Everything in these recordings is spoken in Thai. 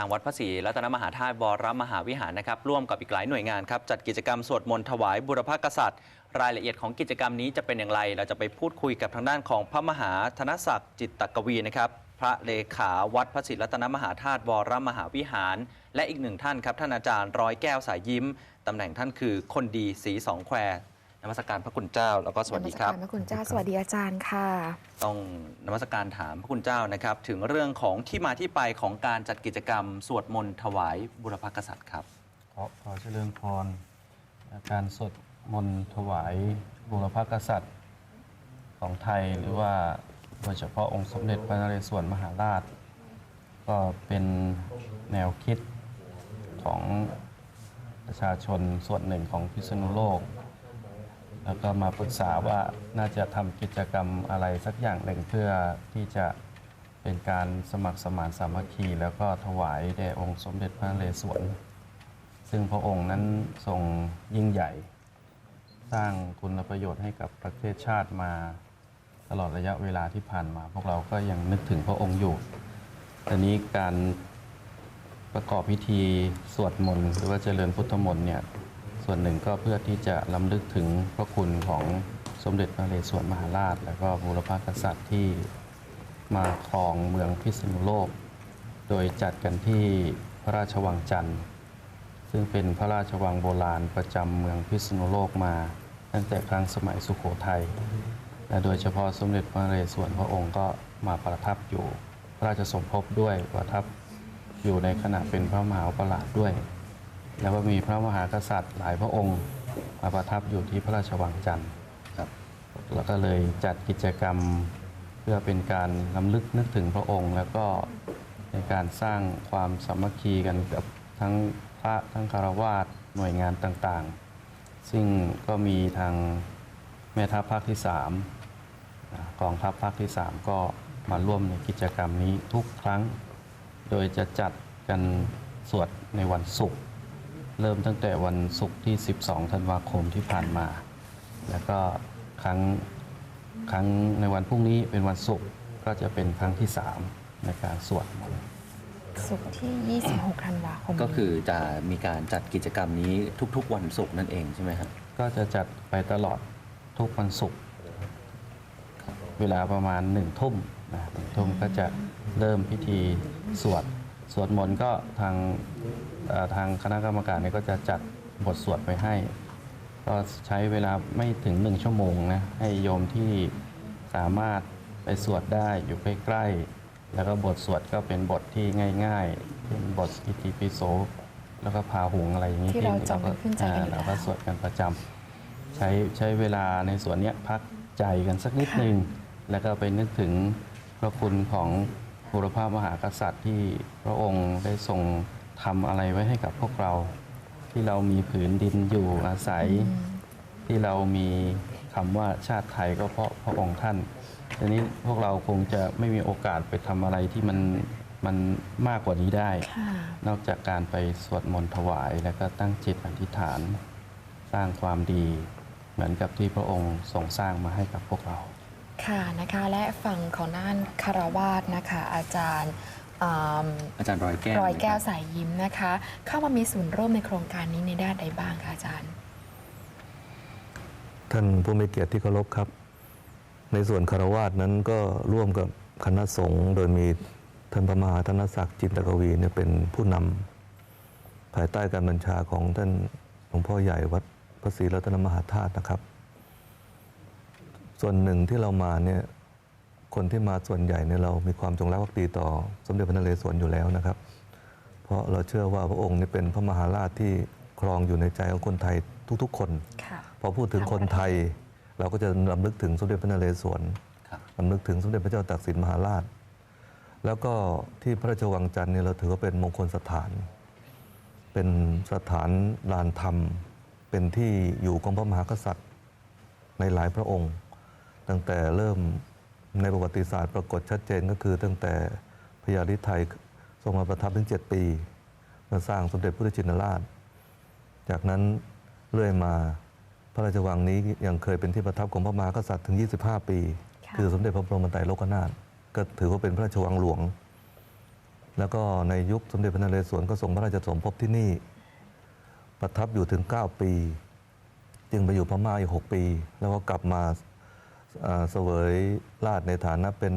ทางวัดพระศรีรัตนมหาธาตุวรมหาวิหารนะครับร่วมกับอีกหลายหน่วยงานครับจัดกิจกรรมสวดมนต์ถวายบุรพกษัตริย์ รายละเอียดของกิจกรรมนี้จะเป็นอย่างไร เราจะไปพูดคุยกับทางด้านของพระมหาธนศักดิ์จิตตกวีนะครับพระเลขาวัดพระศรีรัตนมหาธาตุวรมหาวิหาร และอีกหนึ่งท่านครับท่านอาจารย์ร้อยแก้วสายยิ้มตำแหน่งท่านคือคนดีสีสองแควร นมัสการพระคุณเจ้า แล้วก็สวัสดีครับนมัสกาพระคุณเจ้า สวัสดีอาจารย์ค่ะ ต้องนมัสการถามพระคุณเจ้านะครับ ถึงเรื่องของที่มาที่ไปของการจัดกิจกรรม สวดมนต์ถวายบุรพกษัตริย์ครับ ขอขอเจริญพรการสวดมนต์ถวายบูรพกษัตริย์ของไทยหรือว่าโดยเฉพาะองค์สมเด็จพระนเรศวรมหาราช ก็เป็นแนวคิดของประชาชนส่วนหนึ่งของพิษณุโลก แล้วก็มาปรึกษาว่าน่าจะทำกิจกรรมอะไรสักอย่างหนึ่งเพื่อที่จะเป็นการสมัครสมานสามัคคี แล้วก็ถวายแด่องค์สมเด็จพระนเรศวร ซึ่งพระองค์นั้นทรงยิ่งใหญ่ สร้างคุณประโยชน์ให้กับประเทศชาติมาตลอดระยะเวลาที่ผ่านมา พวกเราก็ยังนึกถึงพระองค์อยู่ตอนนี้การประกอบพิธีสวดมนต์หรือว่าเจริญพุทธมนต์เนี่ย ส่วนหนึ่งก็เพื่อที่จะล้ำลึกถึงพระคุณของสมเด็จพระนเรศวรมหาราช และก็บูรพกษัตริย์ที่มาครองเมืองพิษณุโลก โดยจัดกันที่พระราชวังจันทร์ ซึ่งเป็นพระราชวังโบราณประจำเมืองพิษณุโลกมาตั้งแต่ครั้งสมัยสุขโขทัยและโดยเฉพาะสมเด็จพระนเรศวรพระองค์ก็มาประทับอยู่พระราชสมภพด้วยประทับอยู่ในขณะเป็นพระมหาอุปราชด้วย แล้วก็มีพระมหากษัตริย์หลายพระองค์มาประทับอยู่ที่พระราชวังจันทร์ครับแล้วก็เลยจัดกิจกรรมเพื่อเป็นการล้ำลึกนึกถึงพระองค์ แล้วก็ในการสร้างความสามัคคีกันกับทั้งพระทั้งคารวาสหน่วยงานต่างๆ ซึ่งก็มีทางแม่ทัพภาคที่3กองทัพภาคที่ 3 ก็มาร่วมในกิจกรรมนี้ทุกครั้ง โดยจะจัดกันสวดในวันศุกร์ เริ่มตั้งแต่วันศุกร์ที่ 12 ธันวาคมที่ผ่านมา แล้วก็ครั้งครั้งในวันพรุ่งนี้เป็นวันศุกร์ก็จะเป็นครั้งที่ 3 ในการสวดมนต์สุกร์ที่ 26 ธันวาคมก็คือจะมีการจัดกิจกรรมนี้ทุกๆ วันศุกร์นั่นเองใช่ไหมครับก็จะจัดไปตลอดทุกวันศุกร์เวลาประมาณหนึ่งทุ่มนะหนึ่งทุ่มก็จะเริ่มพิธีสวด สวดมนต์ก็ทางเอ่อทางคณะกรรมการเนี่ยก็จะจัดบทสวดไปให้ ก็ใช้เวลาไม่ถึงหนึ่งชั่วโมงนะให้โยมที่สามารถไปสวดได้อยู่ใกล้ๆแล้วก็บทสวดก็เป็นบทที่ง่ายๆเป็นบทอิติปิโสแล้วก็พาหุงอะไรอย่างนี้ที่เราจำกันขึ้นใจกันอยู่เราก็แล้วสวดกันประจำใช้ใช้เวลาในส่วนเนี้ยพักใจกันสักนิดค่ะนึง แล้วก็ไปนึกถึงพระคุณของ บุรพามหากษัตริย์ที่พระองค์ได้ทรงทำอะไรไว้ให้กับพวกเรา ที่เรามีผืนดินอยู่อาศัย ที่เรามีคำว่าชาติไทยก็เพราะพระองค์ท่านทีนี้พวกเราคงจะไม่มีโอกาสไปทำอะไรที่มันมันมากกว่านี้ได้ค่ะนอกจากการไปสวดมนต์ถวาย แล้วก็ตั้งจิตอธิษฐาน สร้างความดี เหมือนกับที่พระองค์ทรงสร้างมาให้กับพวกเรา ค่ะนะคะและฝั่งของด้านคารวาสนะคะ อาจารย์อืมอาจารย์ร้อยแก้วรอยแก้วนะครับสายยิ้มนะคะ เข้ามามีส่วนร่วมในโครงการนี้ในด้านใดบ้างคะอาจารย์ ท่านผู้มีเกียรติที่เคารพครับ ในส่วนคารวาสนั้นก็ร่วมกับคณะสงฆ์โดยมีท่านพระมหาธนศักดิ์จินตกวีเนี่ยเป็นผู้นำภายใต้การบัญชาของท่านหลวงพ่อใหญ่วัดพระศรีรัตนมหาธาตุนะครับ ส่วนหนึ่งที่เรามาเนี่ยคนที่มาส่วนใหญ่เนี่ยเรามีความจงรักภักดีต่อ สมเด็จพระนเรศวรอยู่แล้วนะครับ เพราะเราเชื่อว่าพระองค์เนี่ยเป็นพระมหาราชที่ครองอยู่ในใจของคนไทยทุกๆ คนค่ะพอพูดถึงคนไทย เราก็จะรำลึกถึงสมเด็จพระนเรศวรครับรำลึกถึงสมเด็จพระเจ้าตากสินมหาราช แล้วก็ที่พระราชวังจันทร์เนี่ยเราถือว่าเป็นมงคลสถาน เป็นสถานลานธรรม เป็นที่อยู่ของพระมหากษัตริย์ในหลายพระองค์ ตั้งแต่เริ่มในประวัติศาสตร์ปรากฏชัดเจนก็คือ ตั้งแต่พญาลิไทยทรงมาประทับถึงเจ็ดปี มาสร้างสมเด็จพระพุทธชินราช จากนั้นเรื่อยมาพระราชวังนี้ยังเคยเป็นที่ประทับของพระมหากษัตริย์ถึง 25 ปีค่ะคือสมเด็จพระบรมไตรโลกนาถก็ถือว่าเป็นพระราชวังหลวง แล้วก็ในยุคสมเด็จพระนเรศวรก็ทรงพระราชสมภพที่นี่ ประทับอยู่ถึง 9 ปี จึงไปอยู่พม่าอีก 6 ปี แล้วก็กลับมา เอ่อเสวยราชในฐานะเป็น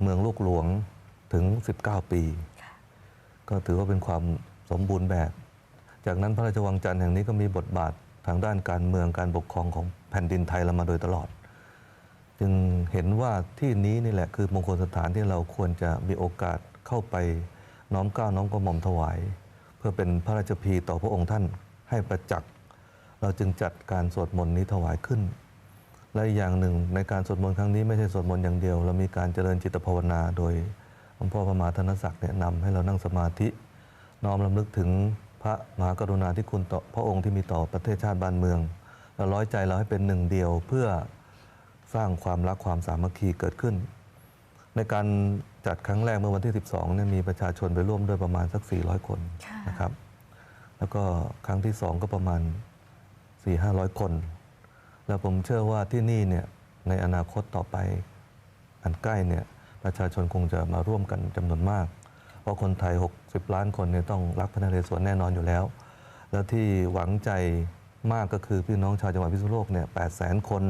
เมืองลูกหลวงถึง 19 ปี ก็ถือว่าเป็นความสมบูรณ์แบบ จากนั้นพระราชวังจันทร์แห่งนี้ก็มีบทบาททางด้านการเมืองการปกครองของแผ่นดินไทยเรามาโดยตลอด จึงเห็นว่าที่นี้นี่แหละคือมงคลสถานที่เราควรจะมีโอกาสเข้าไปน้อมเกล้าน้อมกระหม่อมถวาย เพื่อเป็นพระราชพีต่อพระองค์ท่านให้ประจักษ์ เราจึงจัดการสวดมนต์นี้ถวายขึ้น และอีกอย่างหนึ่งในการสวดมนต์ครั้งนี้ไม่ใช่สวดมนต์อย่างเดียว เรามีการเจริญจิตภาวนา โดยหลวงพ่อพระมหาธนศักดิ์แนะนำให้เรานั่งสมาธิน้อมรำลึกถึงพระมหากรุณาธิคุณต่อพระองค์ที่มีต่อประเทศชาติบ้านเมืองเราร้อยใจเราให้เป็นหนึ่งเดียวเพื่อสร้างความรักความสามัคคีเกิดขึ้น ในการจัดครั้งแรกเมื่อวันที่ 12เนี่ยมีประชาชนไปร่วมด้วยประมาณสัก 400 คนค่ะนะครับ แล้วก็ครั้งที่สองก็ประมาณ 4 5 0 0 คน แล้วผมเชื่อว่าที่นี่เนี่ยในอนาคตต่อไปอันใกล้เนี่ยประชาชนคงจะมาร่วมกันจำนวนมาก เพราะคนไทย 60 ล้านคนเนี่ยต้องรักพระนเรศวรแน่นอนอยู่แล้ว แล้วที่หวังใจมากก็คือพี่น้องชาวจังหวัดพิษณุโลกเนี่ย8 0 0 0 0 0คน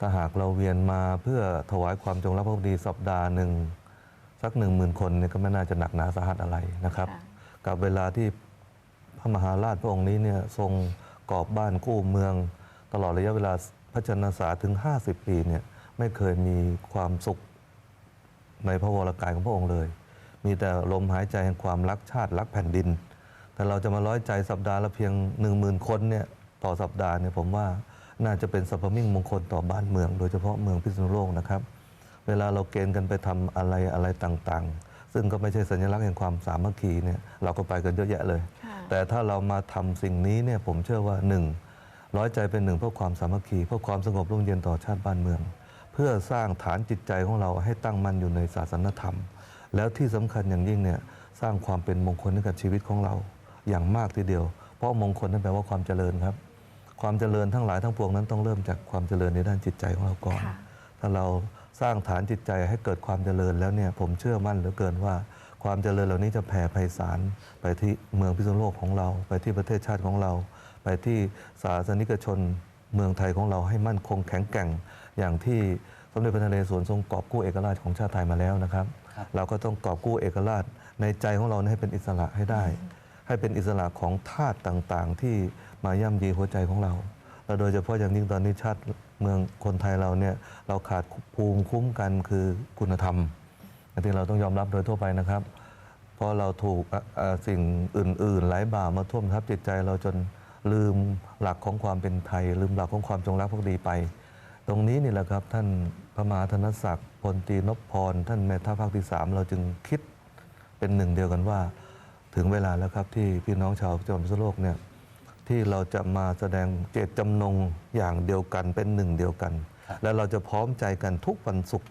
ถ้าหากเราเวียนมาเพื่อถวายความจงรักภักดีสัปดาห์หนึ่งสักหนึ่งหมื่นคนเนี่ยก็ไม่น่าจะหนักหนาสาหัสอะไรนะครับค่ะกับเวลาที่พระมหาราชพระองค์นี้เนี่ยทรงกอบบ้านกู้เมือง ตลอดระยะเวลาพระชนษาถึง 50 ปีเนี่ยไม่เคยมีความสุขในพระวรกายของพระองค์เลย มีแต่ลมหายใจแห่งความรักชาติรักแผ่นดิน แต่เราจะมาร้อยใจสัปดาห์ละเพียง 1 0,000 คนเนี่ยต่อสัปดาห์เนี่ยผมว่าน่าจะเป็นสัพพมิ่งมงคลต่อบ้านเมือง โดยเฉพาะเมืองพิษณุโลกนะครับ เวลาเราเกณฑ์กันไปทำอะไรอะไรต่างๆ ซึ่งก็ไม่ใช่สัญลักษณ์แห่งความสามัคคีเนี่ยเราก็ไปกันเยอะแยะเลยค่ะแต่ถ้าเรามาทำสิ่งนี้เนี่ยผมเชื่อว่าหนึ่ง ร้อยใจเป็นหนึ่งเพื่อความสามัคคีเพื่อความสงบร่มเย็นต่อชาติบ้านเมือง เพื่อสร้างฐานจิตใจของเราให้ตั้งมั่นอยู่ในศาสนธรรม แล้วที่สำคัญอย่างยิ่งเนี่ยสร้างความเป็นมงคลให้กับชีวิตของเรา อย่างมากทีเดียว เพราะมงคลนั่นแปลว่าความเจริญครับ ความเจริญทั้งหลายทั้งปวงนั้นต้องเริ่มจากความเจริญในด้านจิตใจของเราก่อนค่ะถ้าเราสร้างฐานจิตใจให้เกิดความเจริญแล้วเนี่ยผมเชื่อมั่นเหลือเกินว่า ความเจริญเหล่านี้จะแผ่ไพศาลไปที่เมืองพิษณุโลกของเรา ไปที่ประเทศชาติของเรา ไปที่ศาสนิกชนเมืองไทยของเราให้มั่นคงแข็งแกร่ง อย่างที่สมเด็จพระนเรศวรทรงกอบกู้เอกราชของชาติไทยมาแล้วนะครับครับเราก็ต้องกอบกู้เอกราชในใจของเราเนี่ยให้เป็นอิสระให้ได้ ให้เป็นอิสระของธาตุต่างๆ ที่มาย่ำยีหัวใจของเราและโดยเฉพาะอย่างยิ่งตอนนี้ชาติเมืองคนไทยเราเนี่ยเราขาดภูมิคุ้มกันคือคุณธรรมอันที่เราต้องยอมรับโดยทั่วไปนะครับ เพราะเราถูกอะอะสิ่งอื่น ๆ หลายบ่ามาท่วมทับจิตใจเราจน ลืมหลักของความเป็นไทย ลืมหลักของความจงรักภักดีไป ตรงนี้นี่แหละครับท่านพระมหาธนศักดิ์พลตรีนพพร ท่านแม่ทัพภาคที่สามเราจึงคิดเป็นหนึ่งเดียวกันว่า ถึงเวลาแล้วครับที่พี่น้องชาวจังหวัดพิษณุโลกเนี่ยที่เราจะมาแสดงเจตจำนงอย่างเดียวกันเป็นหนึ่งเดียวกันครับและเราจะพร้อมใจกันทุกวันศุกร์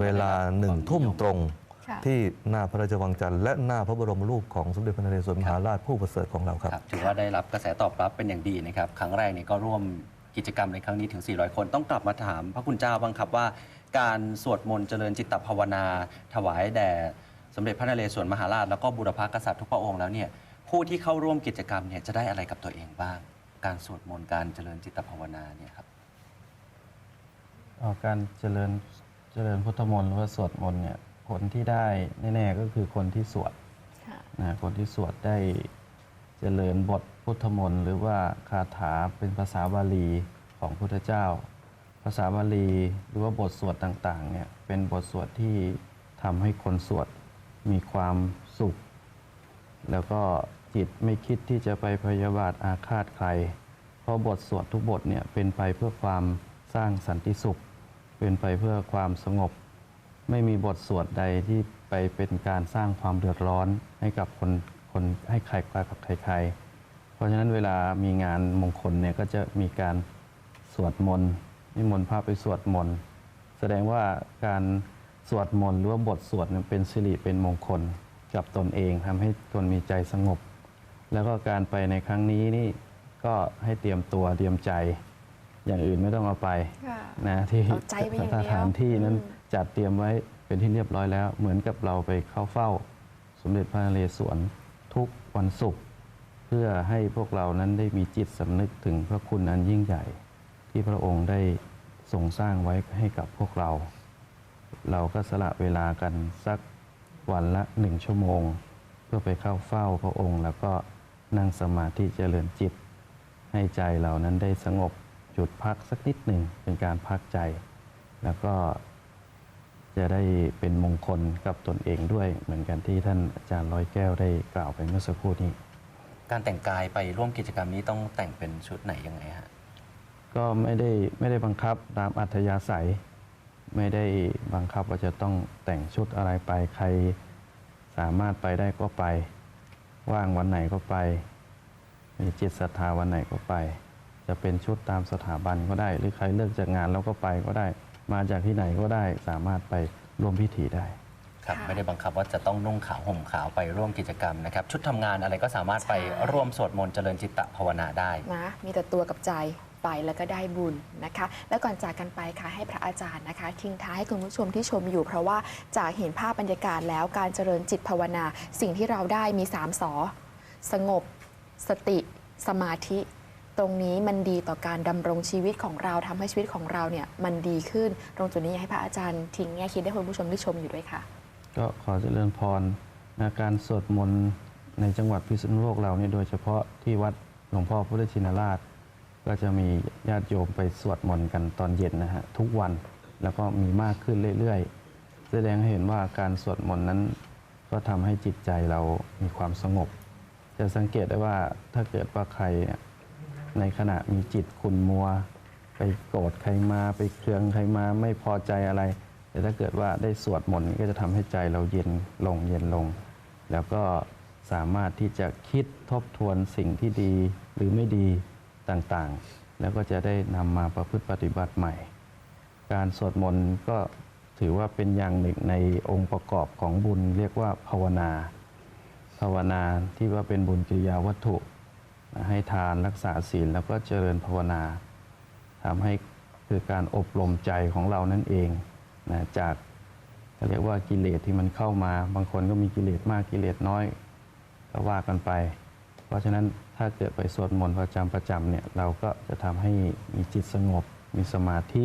เวลาหนึ่งทุ่มตรงค่ะ ที่หน้าพระราชวังจันทร์และหน้าพระบรมรูปของสมเด็จพระนเรศวรมหาราชผู้ประเสริฐของเราครับครับถือว่าได้รับกระแสตอบรับเป็นอย่างดีนะครับครั้งแรกเนี่ยก็ร่วมกิจกรรมในครั้งนี้ถึง 400 คนต้องกลับมาถามพระคุณเจ้าบ้างครับว่า การสวดมนต์เจริญจิตตภาวนา ถวายแด่สมเด็จพระนเรศวรมหาราชแล้วก็บุรพกษัตริย์ทุกพระองค์แล้วเนี่ยผู้ที่เข้าร่วมกิจกรรมเนี่ยจะได้อะไรกับตัวเองบ้าง การสวดมนต์การเจริญจิตภาวนาเนี่ยครับเอ่อการเจริญเจริญพุทธมนต์หรือว่าสวดมนต์เนี่ย คนที่ได้แน่ๆก็คือคนที่สวดค่ะนะคนที่สวดได้เจริญบทพุทธมนต์หรือว่าคาถาเป็นภาษาบาลีของพุทธเจ้า ภาษาบาลีหรือว่าบทสวดต่างๆเนี่ยเป็นบทสวดที่ทำให้คนสวดมีความสุข แล้วก็จิตไม่คิดที่จะไปพยาบาทอาฆาตใคร เพราะบทสวดทุกบทเนี่ยเป็นไปเพื่อความสร้างสันติสุข เป็นไปเพื่อความสงบ ไม่มีบทสวดใดที่ไปเป็นการสร้างความเดือดร้อนให้กับคนคนให้ใครกับใครๆ เพราะฉะนั้นเวลามีงานมงคลเนี่ยก็จะมีการสวดมนต์นิมนต์พระไปสวดมนต์แสดงว่าการสวดมนต์หรือว่าบทสวดเนี่ยเป็นสิริเป็นมงคลกับตนเองทำให้ตนมีใจสงบ แล้วก็การไปในครั้งนี้นี่ก็ให้เตรียมตัวเตรียมใจ อย่างอื่นไม่ต้องเอาไปค่ะนะที่เอาใจไปอย่างเดียวสถานที่นั้นอืมจัดเตรียมไว้เป็นที่เรียบร้อยแล้ว เหมือนกับเราไปเข้าเฝ้า สมเด็จพระนเรศวรทุกวันศุกร์เพื่อให้พวกเรานั้นได้มีจิตสำนึกถึงพระคุณอันยิ่งใหญ่ ที่พระองค์ได้ทรงสร้างไว้ให้กับพวกเรา เราก็สละเวลากันสักวันละหนึ่งชั่วโมง เพื่อไปเข้าเฝ้าพระองค์ แล้วก็นั่งสมาธิเจริญจิต ให้ใจเรานั้นได้สงบ จุดพักสักนิดหนึ่งเป็นการพักใจ แล้วก็จะได้เป็นมงคลกับตนเองด้วย เหมือนกันที่ท่านอาจารย์ร้อยแก้วได้กล่าวไปเมื่อสักครู่นี้ การแต่งกายไปร่วมกิจกรรมนี้ต้องแต่งเป็นชุดไหนยังไงฮะก็ไม่ได้ไม่ได้บังคับตามอัธยาศัย ไม่ได้บังคับว่าจะต้องแต่งชุดอะไรไปใครสามารถไปได้ก็ไป ว่างวันไหนก็ไป มีจิตศรัทธาวันไหนก็ไป จะเป็นชุดตามสถาบันก็ได้ หรือใครเลิกจากงานแล้วก็ไปก็ได้ มาจากที่ไหนก็ได้สามารถไปร่วมพิธีได้ครับค่ะไม่ได้บังคับว่าจะต้องนุ่งขาวห่มขาวไปร่วมกิจกรรมนะครับ ชุดทำงานอะไรก็สามารถไปใช่ร่วมสวดมนต์เจริญจิตตภาวนาได้นะมีแต่ตัวกับใจไปแล้วก็ได้บุญนะคะ แล้วก่อนจากกันไปค่ะให้พระอาจารย์นะคะ ทิ้งท้ายให้คุณผู้ชมที่ชมอยู่ เพราะว่าจากเห็นภาพบรรยากาศแล้วการเจริญจิตภาวนา สิ่งที่เราได้มี3สอสงบ สติ สมาธิ ตรงนี้มันดีต่อการดำรงชีวิตของเราทำให้ชีวิตของเราเนี่ยมันดีขึ้น ตรงจุดนี้อยากให้พระอาจารย์ทิ้งแง่คิดให้คุณผู้ชมที่ชมอยู่ด้วยค่ะ ก็ขอเจริญพรนะการสวดมนต์ในจังหวัดพิษณุโลกเราเนี่ยโดยเฉพาะที่วัดหลวงพ่อพุทธชินราช ก็จะมีญาติโยมไปสวดมนต์กันตอนเย็นนะฮะทุกวันแล้วก็มีมากขึ้นเรื่อยๆ แสดงให้เห็นว่าการสวดมนต์นั้น ก็ทำให้จิตใจเรามีความสงบ จะสังเกตได้ว่าถ้าเกิดว่าใครเนี่ย ในขณะมีจิตขุ่นมัว ไปโกรธใครมาไปเคืองใครมาไม่พอใจอะไร แต่ถ้าเกิดว่าได้สวดมนต์ก็จะทำให้ใจเราเย็นลงเย็นลง แล้วก็สามารถที่จะคิดทบทวนสิ่งที่ดีหรือไม่ดีต่างๆ แล้วก็จะได้นำมาประพฤติปฏิบัติใหม่ การสวดมนต์ก็ถือว่าเป็นอย่างหนึ่งในองค์ประกอบของบุญเรียกว่าภาวนา ภาวนาที่ว่าเป็นบุญกิริยาวัตถุ ให้ทานรักษาศีลแล้วก็เจริญภาวนาทำให้คือการอบรมใจของเรานั่นเองนะจากเรียกว่ากิเลสที่มันเข้ามา บางคนก็มีกิเลสมากกิเลสน้อยก็ว่ากันไป เพราะฉะนั้นถ้าเกิดไปสวดมนต์ประจำประจำเนี่ยเราก็จะทำให้มีจิตสงบ มีสมาธิ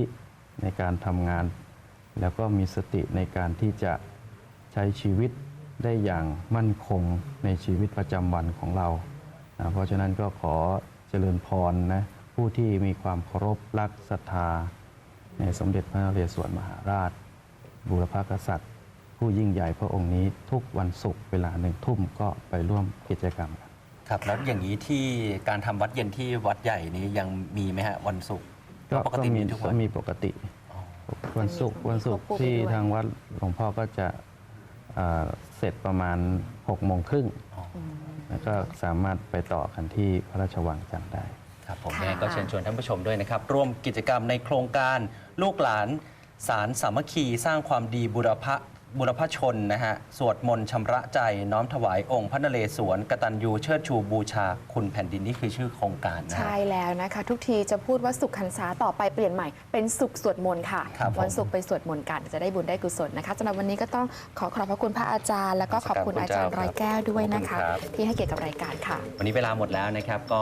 ในการทำงาน แล้วก็มีสติในการที่จะใช้ชีวิตได้อย่างมั่นคงในชีวิตประจำวันของเรา นะเพราะฉะนั้นก็ขอเจริญพรนะผู้ที่มีความเคารพรักศรัทธา ในสมเด็จพระนเรศวรมหาราช บูรพกษัตริย์ ผู้ยิ่งใหญ่พระองค์นี้ทุกวันศุกร์เวลาหนึ่งทุ่มก็ไปร่วมกิจกรรมกันครับแล้วอย่างนี้ที่การทำวัดเย็นที่วัดใหญ่นี้ยังมีไหมฮะวันศุกร์ก็ปกติก็มีมีทุกก็วันมีปกติอ๋อวันศุกร์มีวันศุกร์ควบคู่ไปที่ด้วยทางวัดหลวงพ่อก็จะเอ่อเสร็จประมาณ6กโมงครึ่งอ๋อ แล้วก็สามารถไปต่อกันที่พระราชวังจันทร์ได้ ครับผมค่ะยังไงก็เชิญชวนท่านผู้ชมด้วยนะครับ ร่วมกิจกรรมในโครงการลูกหลานสารสามัคคี สร้างความดีบุรพะ บุรพชนนะฮะ สวดมนต์ชำระใจน้อมถวายองค์พระนเรศวรกตัญญูเชิดชูบูชาคุณแผ่นดินนี่คือชื่อโครงการนะฮะ ใช่แล้วนะคะ ทุกทีจะพูดว่าสุขหันษาต่อไปเปลี่ยนใหม่เป็นสุขสวดมนต์ค่ะ ครับผมวันศุกร์ไปสวดมนต์กันจะได้บุญได้กุศลนะคะสำหรับวันนี้ก็ต้องขอขอบพระคุณพระอาจารย์ แล้วก็ขอบคุณอาจารย์ร้อยแก้วด้วยนะคะ ขอบคุณครับ ที่ให้เกียรติกับรายการค่ะ วันนี้เวลาหมดแล้วนะครับก็